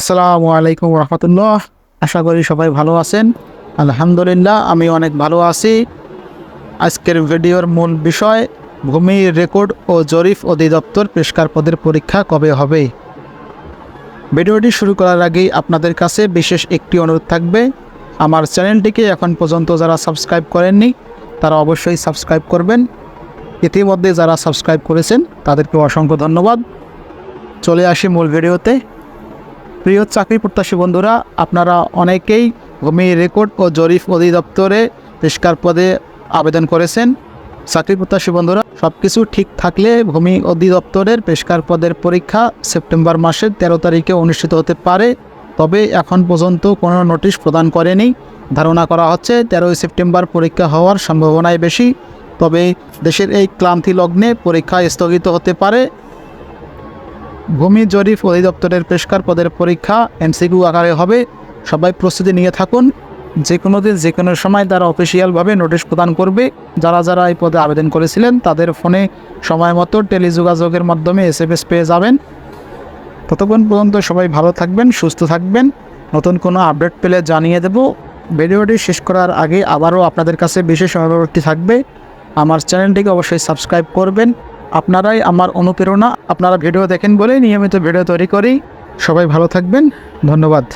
আসসালামু আলাইকুম রহমতুল্লাহ। আশা করি সবাই ভালো আছেন। আলহামদুলিল্লাহ, আমি অনেক ভালো আছি। আজকের ভিডিওর মূল বিষয়, ভূমি রেকর্ড ও জরিফ অধিদপ্তর পেশকার পদের পরীক্ষা কবে হবে? ভিডিওটি শুরু করার আগেই আপনাদের কাছে বিশেষ একটি অনুরোধ থাকবে। আমার চ্যানেলটিকে এখন পর্যন্ত যারা সাবস্ক্রাইব করেননি, তারা অবশ্যই সাবস্ক্রাইব করবেন। ইতিমধ্যে যারা সাবস্ক্রাইব করেছেন, তাদেরকে অসংখ্য ধন্যবাদ। চলে আসি মূল ভিডিওতে। প্রিয় চাকরি প্রত্যাশী বন্ধুরা, আপনারা অনেকেই ভূমি রেকর্ড ও জরিফ অধিদপ্তরে পেশকার পদে আবেদন করেছেন। চাকরি প্রত্যাশী বন্ধুরা সব কিছু ঠিক থাকলে ভূমি অধিদপ্তরের পেশকার পদের পরীক্ষা সেপ্টেম্বর মাসের তেরো তারিখে অনুষ্ঠিত হতে পারে। তবে এখন পর্যন্ত কোনো নোটিশ প্রদান করেনি। ধারণা করা হচ্ছে তেরোই সেপ্টেম্বর পরীক্ষা হওয়ার সম্ভাবনাই বেশি। তবে দেশের এই ক্লান্তি লগ্নে পরীক্ষা স্থগিত হতে পারে। ভূমি জরিপ অধিদপ্তরের পেশকার পদের পরীক্ষা এমসিকিউ আকারে হবে। সবাই প্রস্তুতি নিয়ে থাকুন। যে কোনো দিন যে কোনো সময় তারা অফিসিয়ালভাবে নোটিশ প্রদান করবে। যারা যারা এই পদে আবেদন করেছিলেন, তাদের ফোনে সময় মতো টেলিযোগাযোগের মাধ্যমে এস এম এস পেয়ে যাবেন। ততক্ষণ পর্যন্ত সবাই ভালো থাকবেন, সুস্থ থাকবেন। নতুন কোনো আপডেট পেলে জানিয়ে দেব। ভিডিওটি শেষ করার আগে আবারও আপনাদের কাছে বিশেষ অনুরোধটি থাকবে। আমার চ্যানেলটিকে অবশ্যই সাবস্ক্রাইব করবেন। আপনারাই আমার অনুপ্রেরণা, আপনারা ভিডিও দেখেন বলেই নিয়মিত ভিডিও তৈরি করি। সবাই ভালো থাকবেন, ধন্যবাদ।